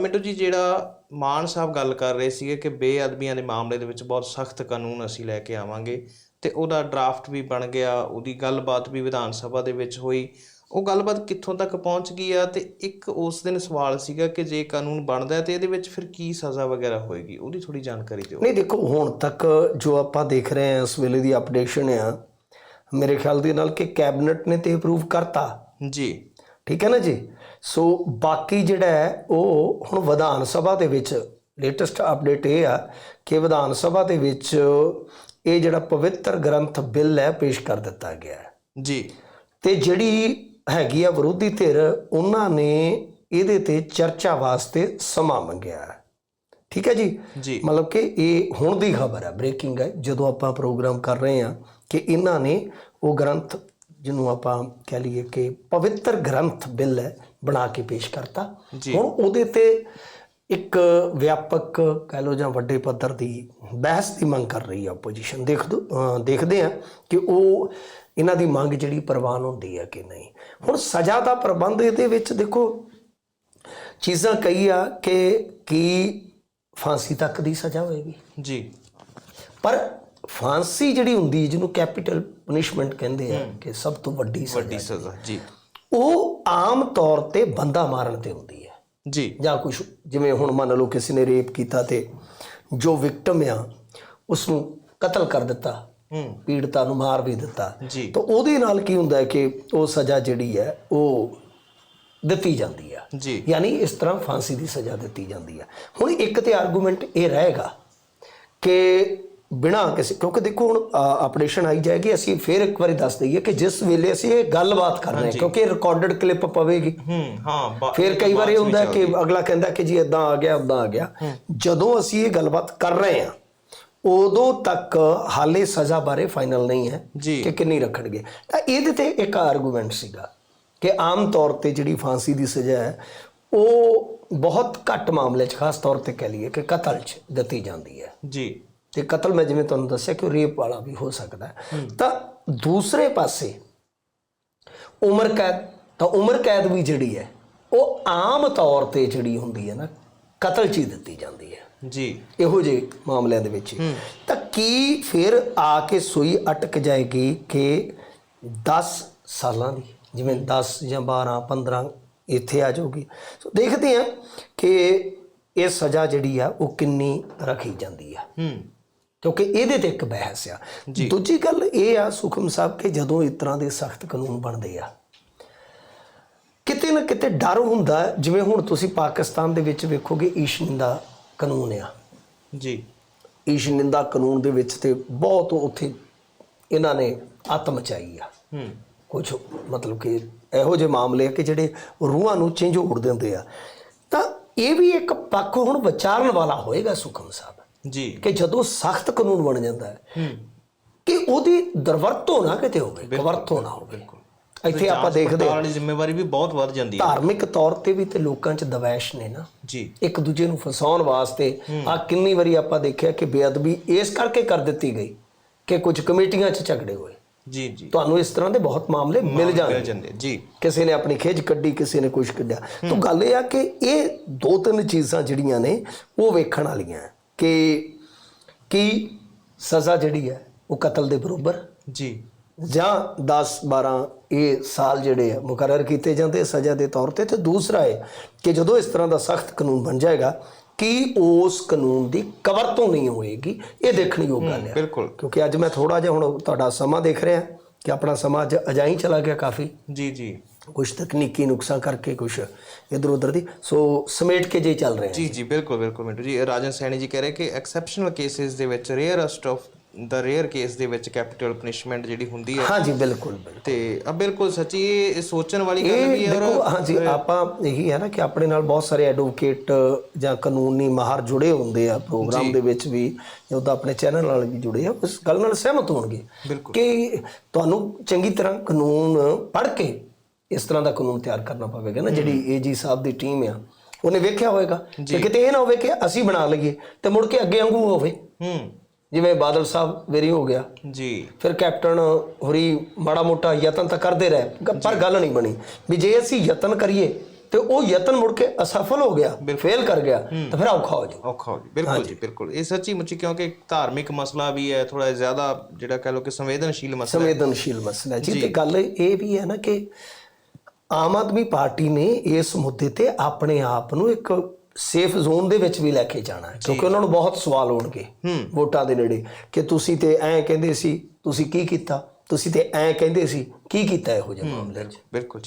ਮਿੰਟੂ ਜੀ ਜਿਹੜਾ ਮਾਨ ਸਾਹਿਬ ਗੱਲ ਕਰ ਰਹੇ ਸੀਗੇ ਕਿ ਬੇਅਦਬੀਆਂ ਦੇ ਮਾਮਲੇ ਦੇ ਵਿੱਚ ਬਹੁਤ ਸਖਤ ਕਾਨੂੰਨ ਅਸੀਂ ਲੈ ਕੇ ਆਵਾਂਗੇ ਤੇ ਉਹਦਾ ਡਰਾਫਟ ਵੀ ਬਣ ਗਿਆ ਉਹਦੀ ਗੱਲਬਾਤ ਵੀ ਵਿਧਾਨ ਸਭਾ ਦੇ ਵਿੱਚ ਹੋਈ। ਉਹ ਗੱਲਬਾਤ ਕਿੱਥੋਂ ਤੱਕ ਪਹੁੰਚ ਗਈ ਆ ਤੇ ਇੱਕ ਉਸ ਦਿਨ ਸਵਾਲ ਸੀਗਾ ਕਿ ਜੇ ਕਾਨੂੰਨ ਬਣਦਾ ਤੇ ਇਹਦੇ ਵਿੱਚ ਫਿਰ ਕੀ ਸਜ਼ਾ ਵਗੈਰਾ ਹੋਏਗੀ? ਉਹਦੀ ਥੋੜੀ ਜਾਣਕਾਰੀ ਦਿਓ। ਨਹੀਂ ਦੇਖੋ ਹੁਣ ਤੱਕ ਜੋ ਆਪਾਂ ਦੇਖ ਰਹੇ ਹਾਂ ਇਸ ਵੇਲੇ ਦੀ ਅਪਡੇਸ਼ਨ ਆ ਮੇਰੇ ਖਿਆਲ ਦੇ ਨਾਲ ਕਿ ਕੈਬਨਿਟ ਨੇ ਤੇ ਅਪਰੂਵ ਕਰਤਾ। ਜੀ। ਠੀਕ ਹੈ ਨਾ ਜੀ? ਸੋ ਬਾਕੀ ਜਿਹੜਾ ਹੈ ਉਹ ਹੁਣ ਵਿਧਾਨ ਸਭਾ ਦੇ ਵਿੱਚ ਲੇਟੈਸਟ ਅਪਡੇਟ ਇਹ ਆ ਕਿ ਵਿਧਾਨ ਸਭਾ ਦੇ ਵਿੱਚ ਇਹ ਜਿਹੜਾ ਪਵਿੱਤਰ ਗ੍ਰੰਥ ਬਿੱਲ ਹੈ ਪੇਸ਼ ਕਰ ਦਿੱਤਾ ਗਿਆ ਜੀ। ਤੇ ਜਿਹੜੀ ਹੈਗੀ ਆ ਵਿਰੋਧੀ ਧਿਰ ਉਹਨਾਂ ਨੇ ਇਹਦੇ ਤੇ ਚਰਚਾ ਵਾਸਤੇ ਸਮਾਂ ਮੰਗਿਆ ਠੀਕ ਹੈ ਜੀ? ਜੀ। ਮਤਲਬ ਕਿ ਇਹ ਹੁਣ ਦੀ ਖਬਰ ਹੈ ਬ੍ਰੇਕਿੰਗ ਹੈ। ਜਦੋਂ ਆਪਾਂ ਪ੍ਰੋਗਰਾਮ ਕਰ ਰਹੇ ਹਾਂ ਕਿ ਇਹਨਾਂ ਨੇ ਉਹ ਗ੍ਰੰਥ ਜਿਹਨੂੰ ਆਪਾਂ ਕਹਿ ਲਈਏ ਕਿ ਪਵਿੱਤਰ ਗ੍ਰੰਥ ਬਿੱਲ ਹੈ ਬਣਾ ਕੇ ਪੇਸ਼ ਕਰਤਾ। ਹੁਣ ਉਹਦੇ ਤੇ ਇੱਕ ਵਿਆਪਕ ਕਹਿ ਲਓ ਜਾਂ ਵੱਡੇ ਪੱਧਰ ਦੀ ਬਹਿਸ ਦੀ ਮੰਗ ਕਰ ਰਹੀ ਹੈ ਆਪੋਜੀਸ਼ਨ ਦੇਖ ਦੇਖਦੇ ਆ ਕਿ ਉਹ ਇਹਨਾਂ ਦੀ ਮੰਗ ਜਿਹੜੀ ਪ੍ਰਵਾਨ ਹੁੰਦੀ ਹੈ ਕਿ ਨਹੀਂ। ਹੁਣ ਸਜ਼ਾ ਦਾ ਪ੍ਰਬੰਧ ਇਹਦੇ ਵਿੱਚ ਦੇਖੋ ਚੀਜ਼ਾਂ ਕਈ ਆ ਕਿ ਕੀ ਫਾਂਸੀ ਤੱਕ ਦੀ ਸਜ਼ਾ ਹੋਏਗੀ। ਜੀ। ਪਰ ਫਾਂਸੀ ਜਿਹੜੀ ਹੁੰਦੀ ਜਿਹਨੂੰ ਕੈਪੀਟਲ ਪਨਿਸ਼ਮੈਂਟ ਕਹਿੰਦੇ ਆ ਕਿ ਸਭ ਤੋਂ ਵੱਡੀ ਸਜ਼ਾ ਵੱਡੀ ਸਜ਼ਾ ਜੀ। ਉਹ ਆਮ ਤੌਰ ਤੇ ਬੰਦਾ ਮਾਰਨ ਤੇ ਹੁੰਦੀ ਹੈ। ਜੀ। ਜਾਂ ਕੁਝ ਜਿਵੇਂ ਹੁਣ ਮੰਨ ਲਓ ਕਿਸੇ ਨੇ ਰੇਪ ਕੀਤਾ ਤੇ ਜੋ ਵਿਕਟਮ ਆ ਉਸ ਨੂੰ ਕਤਲ ਕਰ ਦਿੱਤਾ ਹੂੰ। ਪੀੜਤਾ ਨੂੰ ਮਾਰ ਵੀ ਦਿੱਤਾ। ਤਾਂ ਉਹਦੇ ਨਾਲ ਕੀ ਹੁੰਦਾ ਹੈ ਕਿ ਉਹ ਸਜ਼ਾ ਜਿਹੜੀ ਹੈ ਉਹ ਦਿੱਤੀ ਜਾਂਦੀ ਆ। ਜੀ। ਯਾਨੀ ਇਸ ਤਰ੍ਹਾਂ ਫਾਂਸੀ ਦੀ ਸਜ਼ਾ ਦਿੱਤੀ ਜਾਂਦੀ ਹੈ ਹੁਣ ਇੱਕ ਤੇ ਆਰਗੂਮੈਂਟ ਇਹ ਰਹੇਗਾ ਕਿ ਬਿਨਾ ਕਿਸੇ ਕਿਉਂਕਿ ਦੇਖੋ ਹੁਣ ਅਪਡੇਸ਼ਨ ਆਈ ਜਾਏਗੀ ਅਸੀਂ ਫੇਰ ਇੱਕ ਵਾਰੀ ਦੱਸ ਦਈਏ ਕਿ ਜਿਸ ਵੇਲੇ ਅਸੀਂ ਇਹ ਗੱਲਬਾਤ ਕਰ ਰਹੇ ਹਾਂ ਕਿਉਂਕਿ ਰਿਕਾਰਡਡ ਕਲਿੱਪ ਪਵੇਗੀ। ਹੂੰ ਹਾਂ ਫਿਰ ਕਈ ਵਾਰ ਹੁੰਦਾ ਕਿ ਅਗਲਾ ਕਹਿੰਦਾ ਕਿ ਜੀ ਇਦਾਂ ਆ ਗਿਆ ਉਦਾਂ ਆ ਗਿਆ। ਜਦੋਂ ਅਸੀਂ ਇਹ ਗੱਲਬਾਤ ਕਰ ਰਹੇ ਹਾਂ ਉਦੋਂ ਤੱਕ ਹਾਲੇ ਸਜ਼ਾ ਬਾਰੇ ਫਾਈਨਲ ਨਹੀਂ ਹੈ ਕਿ ਕਿੰਨੀ ਰੱਖਣਗੇ। ਤਾਂ ਇਹਦੇ ਤੇ ਇੱਕ ਆਰਗੂਮੈਂਟ ਸੀਗਾ ਕਿ ਆਮ ਤੌਰ ਤੇ ਜਿਹੜੀ ਫਾਂਸੀ ਦੀ ਸਜ਼ਾ ਹੈ ਉਹ ਬਹੁਤ ਘੱਟ ਮਾਮਲੇ 'ਚ ਖਾਸ ਤੌਰ ਤੇ ਕਹਿ ਲਈਏ ਕਿ ਕਤਲ 'ਚ ਦਿੱਤੀ ਜਾਂਦੀ ਹੈ। ਜੀ। ਤੇ ਕਤਲ ਮੈਂ ਜਿਵੇਂ ਤੁਹਾਨੂੰ ਦੱਸਿਆ ਕਿ ਰੇਪ ਵਾਲਾ ਵੀ ਹੋ ਸਕਦਾ ਤਾਂ ਦੂਸਰੇ ਪਾਸੇ ਉਮਰ ਕੈਦ ਤਾਂ ਉਮਰ ਕੈਦ ਵੀ ਜਿਹੜੀ ਹੈ ਉਹ ਆਮ ਤੌਰ ਤੇ ਜਿਹੜੀ ਹੁੰਦੀ ਹੈ ਨਾ ਕਤਲ 'ਚ ਹੀ ਦਿੱਤੀ ਜਾਂਦੀ ਹੈ। ਜੀ। ਇਹੋ ਜਿਹੇ ਮਾਮਲਿਆਂ ਦੇ ਵਿੱਚ। ਤਾਂ ਕੀ ਫਿਰ ਆ ਕੇ ਸੂਈ ਅਟਕ ਜਾਏਗੀ ਕਿ 10 ਸਾਲਾਂ ਦੀ ਜਿਵੇਂ 10 ਜਾਂ 12 15 ਇੱਥੇ ਆ ਜਾਊਗੀ। ਸੋ ਦੇਖਦੇ ਹਾਂ ਕਿ ਇਹ ਸਜ਼ਾ ਜਿਹੜੀ ਆ ਉਹ ਕਿੰਨੀ ਰੱਖੀ ਜਾਂਦੀ ਆ। ਹੂੰ। ਕਿਉਂਕਿ ਇਹਦੇ ਤੇ ਇੱਕ ਬਹਿਸ ਆ। ਦੂਜੀ ਗੱਲ ਇਹ ਆ ਸੁਖਮ ਸਾਹਿਬ ਕਿ ਜਦੋਂ ਇਸ ਤਰ੍ਹਾਂ ਦੇ ਸਖਤ ਕਾਨੂੰਨ ਬਣਦੇ ਆ ਕਿਤੇ ਨਾ ਕਿਤੇ ਡਰ ਹੁੰਦਾ ਜਿਵੇਂ ਹੁਣ ਤੁਸੀਂ ਪਾਕਿਸਤਾਨ ਦੇ ਵਿੱਚ ਵੇਖੋਗੇ ਈਸ਼ ਨਿੰਦਾ ਕਾਨੂੰਨ ਆ। ਜੀ। ਈਸ਼ ਨਿੰਦਾ ਕਾਨੂੰਨ ਦੇ ਵਿੱਚ ਤੇ ਬਹੁਤ ਉੱਥੇ ਇਹਨਾਂ ਨੇ ਅੱਤ ਮਚਾਈ ਆ। ਹੂੰ। ਕੁਝ ਮਤਲਬ ਕਿ ਇਹੋ ਜਿਹੇ ਮਾਮਲੇ ਆ ਕਿ ਜਿਹੜੇ ਰੂਹਾਂ ਨੂੰ ਝੰਜੋੜ ਦਿੰਦੇ ਆ। ਤਾਂ ਇਹ ਵੀ ਇੱਕ ਪੱਖ ਹੁਣ ਵਿਚਾਰਨ ਵਾਲਾ ਹੋਏਗਾ ਸੁਖਮ ਸਾਹਿਬ। ਜੀ। ਕਿ ਜਦੋਂ ਸਖਤ ਕਾਨੂੰਨ ਬਣ ਜਾਂਦਾ ਹੈ ਕਿ ਉਹਦੀ ਦਰਵਰਤੋਂ ਨਾ ਕਿਤੇ ਹੋਵੇ ਕਵਰਤੋਂ ਨਾ ਹੋਵੇ। ਇੱਥੇ ਆਪਾਂ ਦੇਖਦੇ ਹਾਂ। ਵਾਲੀ ਜ਼ਿੰਮੇਵਾਰੀ ਵੀ ਬਹੁਤ ਵੱਧ ਜਾਂਦੀ ਹੈ। ਧਾਰਮਿਕ ਤੌਰ ਤੇ ਵੀ ਤੇ ਲੋਕਾਂ 'ਚ ਦਵੈਸ਼ ਨੇ ਨਾ। ਜੀ। ਇੱਕ ਦੂਜੇ ਨੂੰ ਫਸਾਉਣ ਵਾਸਤੇ ਆ ਕਿੰਨੀ ਵਾਰੀ ਆਪਾਂ ਦੇਖਿਆ ਕਿ ਬੇਅਦਬੀ ਇਸ ਕਰਕੇ ਕਰ ਦਿੱਤੀ ਗਈ ਕਿ ਕੁਝ ਕਮੇਟੀਆਂ 'ਚ ਝਗੜੇ ਹੋਏ। ਜੀ ਜੀ। ਤੁਹਾਨੂੰ ਇਸ ਤਰ੍ਹਾਂ ਦੇ ਬਹੁਤ ਮਾਮਲੇ ਮਿਲ ਜਾਂਦੇ ਜੀ। ਕਿਸੇ ਨੇ ਆਪਣੀ ਖਿੱਚ ਕੱਢੀ ਕਿਸੇ ਨੇ ਕੁਝ ਕੱਢਿਆ। ਤਾਂ ਗੱਲ ਇਹ ਆ ਕਿ ਇਹ ਦੋ ਤਿੰਨ ਚੀਜ਼ਾਂ ਜਿਹੜੀਆਂ ਨੇ ਉਹ ਵੇਖਣ ਵਾਲੀਆਂ ਕਿ ਕੀ ਸਜ਼ਾ ਜਿਹੜੀ ਹੈ ਉਹ ਕਤਲ ਦੇ ਬਰੋਬਰ? ਜੀ। ਜਾਂ 10 12 ਇਹ ਸਾਲ ਜਿਹੜੇ ਆ ਮੁਕਰਰ ਕੀਤੇ ਜਾਂਦੇ ਸਜ਼ਾ ਦੇ ਤੌਰ ਤੇ? ਤੇ ਦੂਸਰਾ ਹੈ ਕਿ ਜਦੋਂ ਇਸ ਤਰ੍ਹਾਂ ਦਾ ਸਖਤ ਕਾਨੂੰਨ ਬਣ ਜਾਏਗਾ ਕੀ ਉਸ ਕਾਨੂੰਨ ਦੀ ਕਵਰ ਤੋਂ ਨਹੀਂ ਹੋਏਗੀ? ਇਹ ਦੇਖਣ ਯੋਗ ਗੱਲ ਹੈ ਬਿਲਕੁਲ। ਕਿਉਂਕਿ ਅੱਜ ਮੈਂ ਥੋੜਾ ਜਿਹਾ ਹੁਣ ਤੁਹਾਡਾ ਸਮਾਂ ਦੇਖ ਰਿਹਾ ਕਿ ਆਪਣਾ ਸਮਾਂ ਅੱਜ ਅਜਾਈ ਚਲਾ ਗਿਆ ਕਾਫੀ। ਜੀ ਜੀ। ਕੁਝ ਤਕਨੀਕੀ ਨੁਕਸਾਂ ਕਰਕੇ ਕੁਝ ਇਧਰ ਉਧਰ ਦੀ। ਸੋ ਸਮੇਟ ਕੇ ਜੇ ਚੱਲ ਰਹੇ ਜੀ ਜੀ ਬਿਲਕੁਲ ਬਿਲਕੁਲ ਮਿੰਟੂ ਜੀ। ਰਾਜਨ ਸੈਣੀ ਜੀ ਕਹਿ ਰਹੇ ਕਿ ਐਕਸੈਪਸ਼ਨਲ ਕੇਸਿਸ ਦੇ ਵਿੱਚ ਰੇਅਰਸਟ ਆਫ ਦਾ ਰੇਅਰ ਕੇਸ ਦੇ ਵਿੱਚ ਕੈਪੀਟਲ ਪਨਿਸ਼ਮੈਂਟ ਜਿਹੜੀ ਹੁੰਦੀ ਹੈ। ਹਾਂਜੀ ਬਿਲਕੁਲ ਬਿਲਕੁਲ। ਤੇ ਆ ਬਿਲਕੁਲ ਸੱਚੀ ਇਹ ਸੋਚਣ ਵਾਲੀ ਗੱਲ ਵੀ ਹੈ ਦੇਖੋ ਹਾਂਜੀ ਆਪਾਂ ਇਹੀ ਹੈ ਨਾ ਕਿ ਆਪਣੇ ਨਾਲ ਬਹੁਤ ਸਾਰੇ ਐਡਵੋਕੇਟ ਜਾਂ ਕਾਨੂੰਨੀ ਮਾਹਰ ਜੁੜੇ ਹੁੰਦੇ ਆ ਪ੍ਰੋਗਰਾਮ ਦੇ ਵਿੱਚ ਵੀ ਜਾਂ ਉਹਦਾ ਆਪਣੇ ਚੈਨਲ ਨਾਲ ਵੀ ਜੁੜੇ ਆ ਉਸ ਗੱਲ ਨਾਲ ਸਹਿਮਤ ਹੋਣਗੇ। ਕਿ ਤੁਹਾਨੂੰ ਚੰਗੀ ਤਰ੍ਹਾਂ ਕਾਨੂੰਨ ਪੜ੍ਹ ਕੇ ਇਸ ਤਰ੍ਹਾਂ ਦਾ ਕਾਨੂੰਨ ਤਿਆਰ ਕਰਨਾ ਪਵੇਗਾ ਨਾ ਜਿਹੜੀ ਏਜੀ ਸਾਹਿਬ ਦੀ ਟੀਮ ਆ ਉਹਨੇ ਵੇਖਿਆ ਹੋਵੇਗਾ ਕਿ ਕਿਤੇ ਇਹ ਨਾ ਹੋਵੇ ਕਿ ਅਸੀਂ ਬਣਾ ਲਈਏ ਤੇ ਮੁੜ ਕੇ ਅੱਗੇ ਵਾਂਗੂ ਹੋਵੇ। ਹੂੰ। ਜਿਵੇਂ ਬਾਦਲ ਸਾਹਿਬ ਵੇਰੀ ਹੋ ਗਿਆ। ਜੀ। ਫਿਰ ਕੈਪਟਨ ਹੋਰੀ ਮਾੜਾ ਮੋਟਾ ਯਤਨ ਤਾਂ ਕਰਦੇ ਰਹੇ ਪਰ ਗੱਲ ਨਹੀਂ ਬਣੀ ਵੀ ਜੇ ਅਸੀਂ ਯਤਨ ਕਰੀਏ ਤੇ ਉਹ ਯਤਨ ਮੁੜ ਕੇ ਅਸਫਲ ਹੋ ਗਿਆ ਫੇਲ ਕਰ ਗਿਆ ਤਾਂ ਫਿਰ ਔਖਾ ਹੋ ਜਾਊ। ਔਖਾ ਹੋ ਜੀ ਬਿਲਕੁਲ ਜੀ ਬਿਲਕੁਲ। ਇਹ ਸੱਚੀ ਮੁੱਚੀ ਕਿਉਂਕਿ ਧਾਰਮਿਕ ਮਸਲਾ ਵੀ ਹੈ ਥੋੜਾ ਜ਼ਿਆਦਾ ਜਿਹੜਾ ਕਹ ਲੋ ਕਿ ਸੰਵੇਦਨਸ਼ੀਲ ਮਸਲਾ ਸੰਵੇਦਨਸ਼ੀਲ ਮਸਲਾ ਜੀ। ਤੇ ਗੱਲ ਇਹ ਵੀ ਹੈ ਨਾ ਕਿ ਆਮ ਆਦਮੀ ਪਾਰਟੀ ਨੇ ਇਸ ਮੁੱਦੇ ਤੇ ਆਪਣੇ ਆਪ ਨੂੰ ਇੱਕ ਸੇਫ ਜ਼ੋਨ ਦੇ ਵਿੱਚ ਵੀ ਲੈ ਕੇ ਜਾਣਾ ਹੈ ਕਿਉਂਕਿ ਉਹਨਾਂ ਨੂੰ ਬਹੁਤ ਸਵਾਲ ਹੋਣਗੇ ਵੋਟਾਂ ਦੇ ਨੇੜੇ ਕਿ ਤੁਸੀਂ ਤੇ ਐਂ ਕਹਿੰਦੇ ਸੀ ਤੁਸੀਂ ਕੀ ਕੀਤਾ? ਤੁਸੀਂ ਤੇ ਐਂ ਕਹਿੰਦੇ ਸੀ ਕੀ ਕੀਤਾ ਇਹੋ ਜਿਹੇ ਮਾਮਲੇ 'ਚ? ਬਿਲਕੁਲ